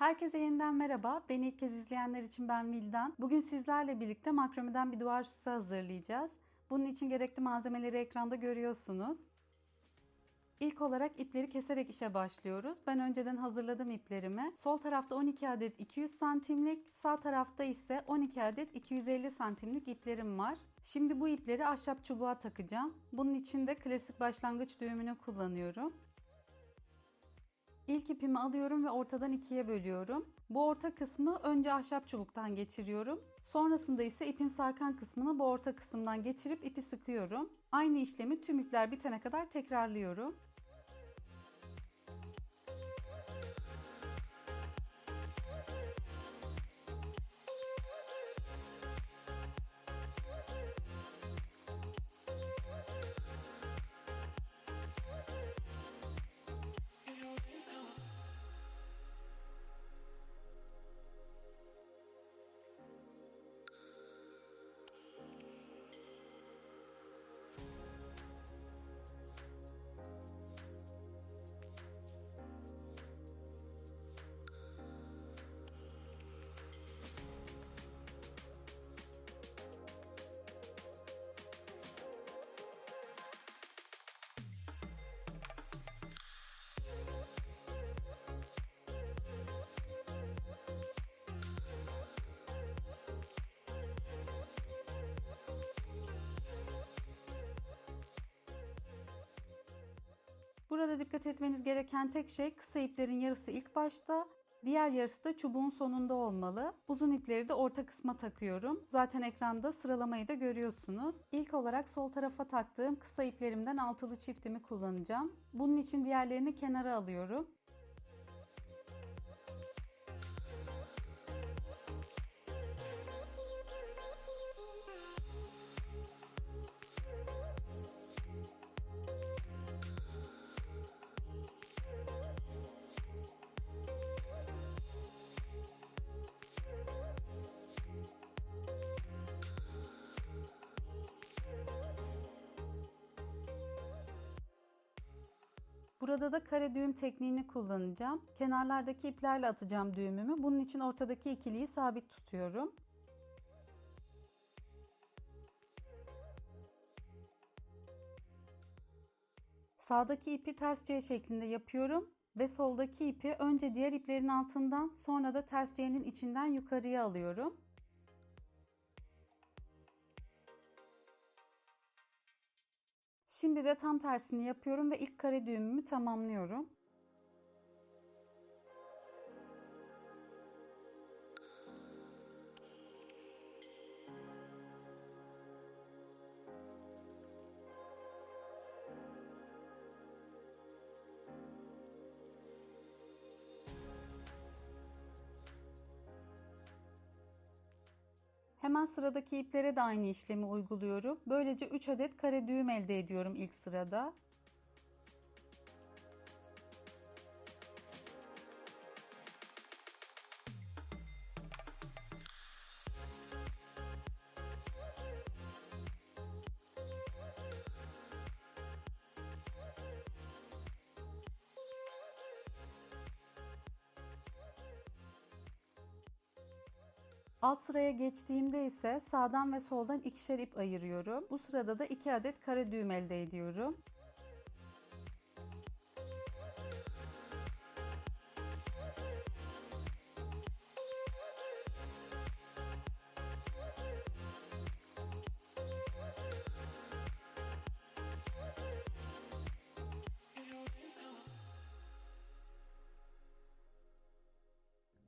Herkese yeniden merhaba. Beni ilk kez izleyenler için ben Vildan. Bugün sizlerle birlikte makromeden bir duvar süsü hazırlayacağız. Bunun için gerekli malzemeleri ekranda görüyorsunuz. İlk olarak ipleri keserek işe başlıyoruz. Ben önceden hazırladım iplerimi. Sol tarafta 12 adet 200 santimlik, sağ tarafta ise 12 adet 250 santimlik iplerim var. Şimdi bu ipleri ahşap çubuğa takacağım. Bunun için de klasik başlangıç düğümünü kullanıyorum. İlk ipimi alıyorum ve ortadan ikiye bölüyorum. Bu orta kısmı önce ahşap çubuktan geçiriyorum. Sonrasında ise ipin sarkan kısmını bu orta kısımdan geçirip ipi sıkıyorum. Aynı işlemi tüm ipler bitene kadar tekrarlıyorum. Burada dikkat etmeniz gereken tek şey kısa iplerin yarısı ilk başta, diğer yarısı da çubuğun sonunda olmalı. Uzun ipleri de orta kısma takıyorum. Zaten ekranda sıralamayı da görüyorsunuz. İlk olarak sol tarafa taktığım kısa iplerimden altılı çiftimi kullanacağım. Bunun için diğerlerini kenara alıyorum. Burada da kare düğüm tekniğini kullanacağım. Kenarlardaki iplerle atacağım düğümümü. Bunun için ortadaki ikiliyi sabit tutuyorum. Sağdaki ipi ters C şeklinde yapıyorum ve soldaki ipi önce diğer iplerin altından sonra da ters C'nin içinden yukarıya alıyorum. Şimdi de tam tersini yapıyorum ve ilk kare düğümümü tamamlıyorum. Hemen sıradaki iplere de aynı işlemi uyguluyorum. Böylece 3 adet kare düğüm elde ediyorum ilk sırada. Alt sıraya geçtiğimde ise sağdan ve soldan ikişer ip ayırıyorum. Bu sırada da 2 adet kare düğüm elde ediyorum.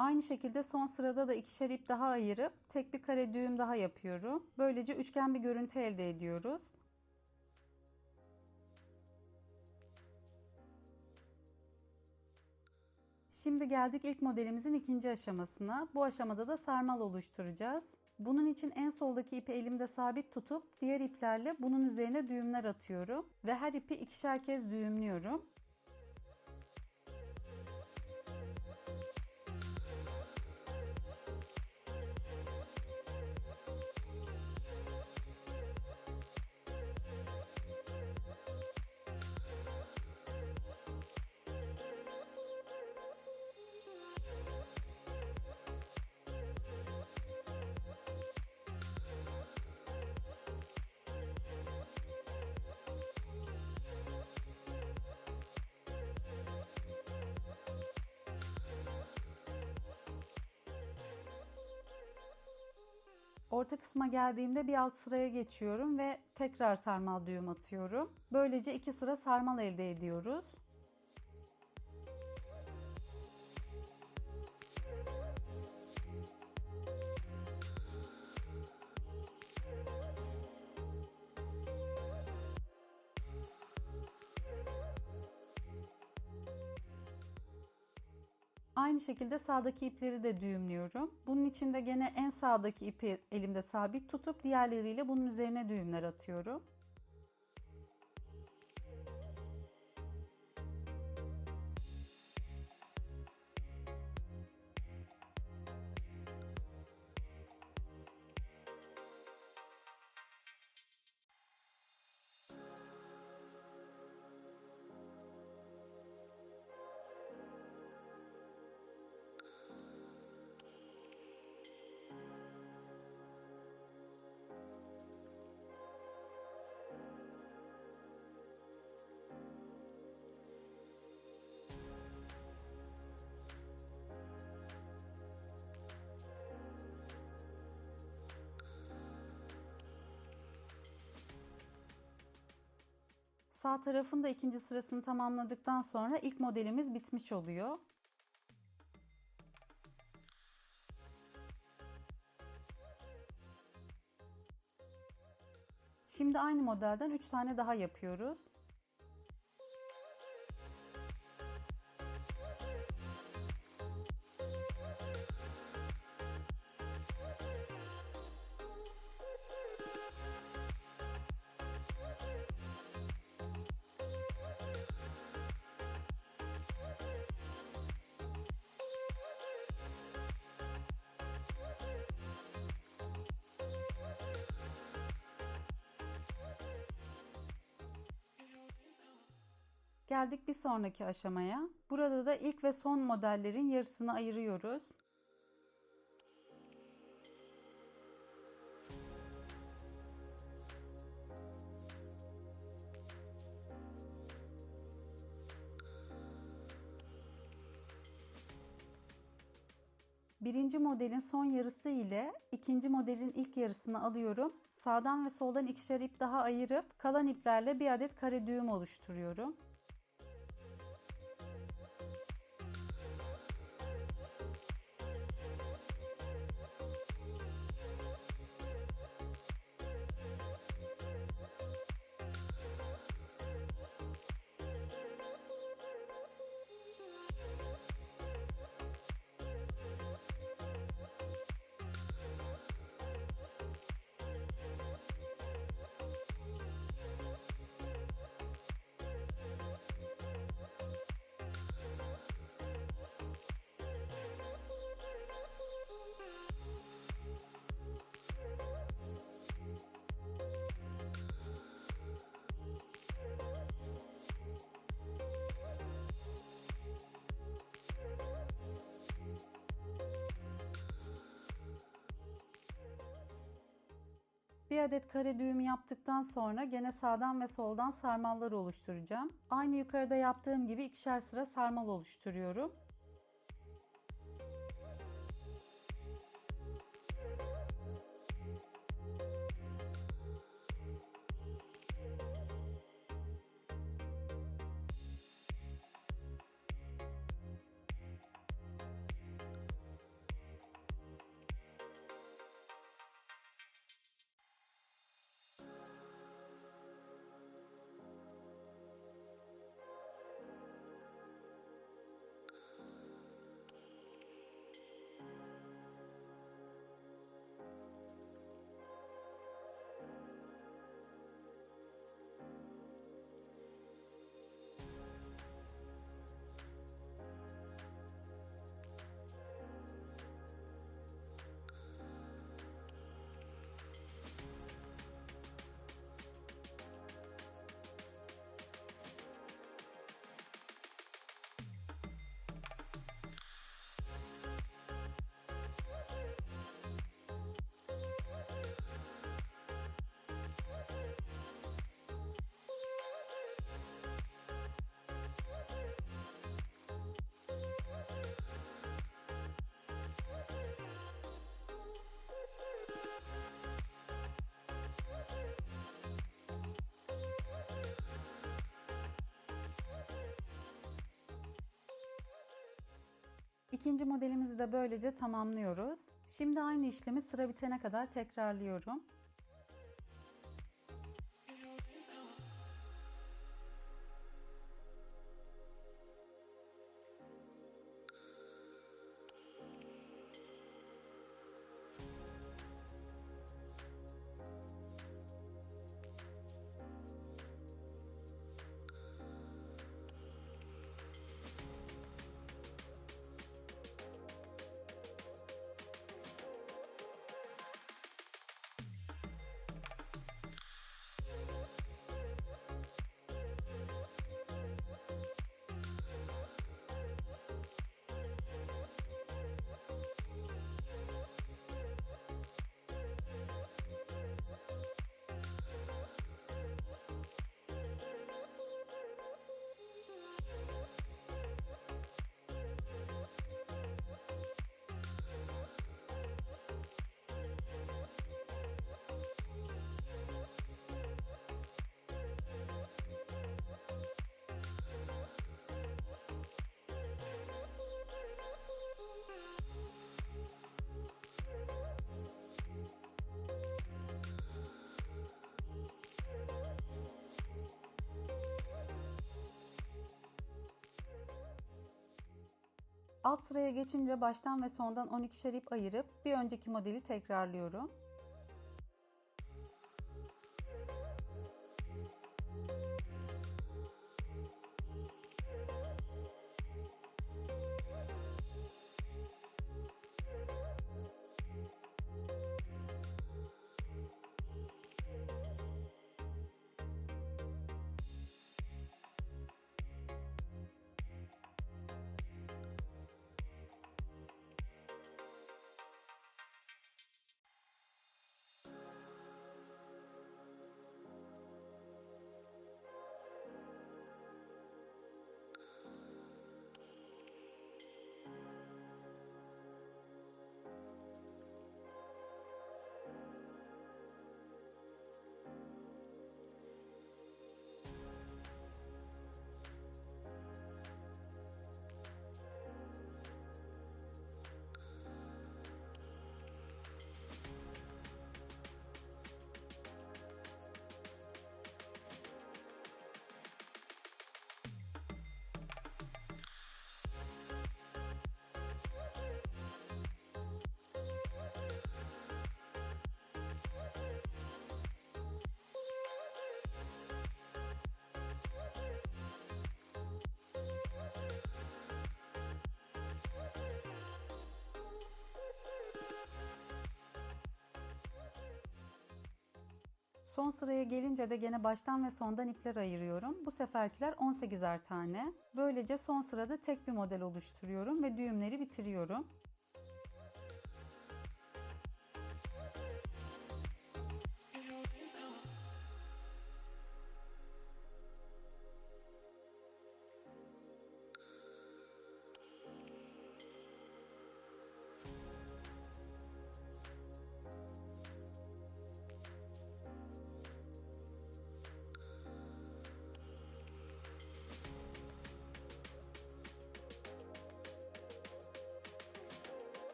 Aynı şekilde son sırada da ikişer ip daha ayırıp tek bir kare düğüm daha yapıyorum. Böylece üçgen bir görüntü elde ediyoruz. Şimdi geldik ilk modelimizin ikinci aşamasına. Bu aşamada da sarmal oluşturacağız. Bunun için en soldaki ipi elimde sabit tutup diğer iplerle bunun üzerine düğümler atıyorum ve her ipi ikişer kez düğümlüyorum. Orta kısma geldiğimde bir alt sıraya geçiyorum ve tekrar sarmal düğüm atıyorum. Böylece iki sıra sarmal elde ediyoruz. Aynı şekilde sağdaki ipleri de düğümlüyorum. Bunun için de gene en sağdaki ipi elimde sabit tutup diğerleriyle bunun üzerine düğümler atıyorum. Sağ tarafın da ikinci sırasını tamamladıktan sonra ilk modelimiz bitmiş oluyor. Şimdi aynı modelden 3 tane daha yapıyoruz. Geldik bir sonraki aşamaya. Burada da ilk ve son modellerin yarısını ayırıyoruz. Birinci modelin son yarısı ile ikinci modelin ilk yarısını alıyorum. Sağdan ve soldan ikişer ip daha ayırıp kalan iplerle bir adet kare düğüm oluşturuyorum. Bir adet kare düğüm yaptıktan sonra gene sağdan ve soldan sarmallar oluşturacağım. Aynı yukarıda yaptığım gibi ikişer sıra sarmal oluşturuyorum. İkinci modelimizi de böylece tamamlıyoruz. Şimdi aynı işlemi sıra bitene kadar tekrarlıyorum. Alt sıraya geçince baştan ve sondan 12'şer ip ayırıp bir önceki modeli tekrarlıyorum. Son sıraya gelince de gene baştan ve sondan ipler ayırıyorum. Bu seferkiler 18'er tane. Böylece son sırada tek bir model oluşturuyorum ve düğümleri bitiriyorum.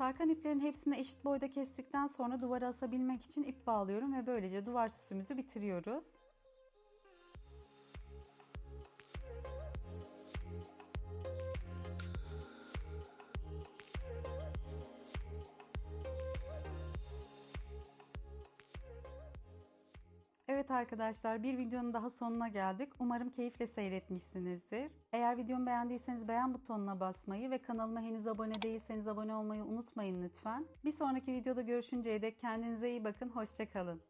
Sarkan iplerin hepsini eşit boyda kestikten sonra duvara asabilmek için ip bağlıyorum ve böylece duvar süsümüzü bitiriyoruz. Evet arkadaşlar bir videonun daha sonuna geldik. Umarım keyifle seyretmişsinizdir. Eğer videomu beğendiyseniz beğen butonuna basmayı ve kanalıma henüz abone değilseniz abone olmayı unutmayın lütfen. Bir sonraki videoda görüşünceye dek kendinize iyi bakın. Hoşçakalın.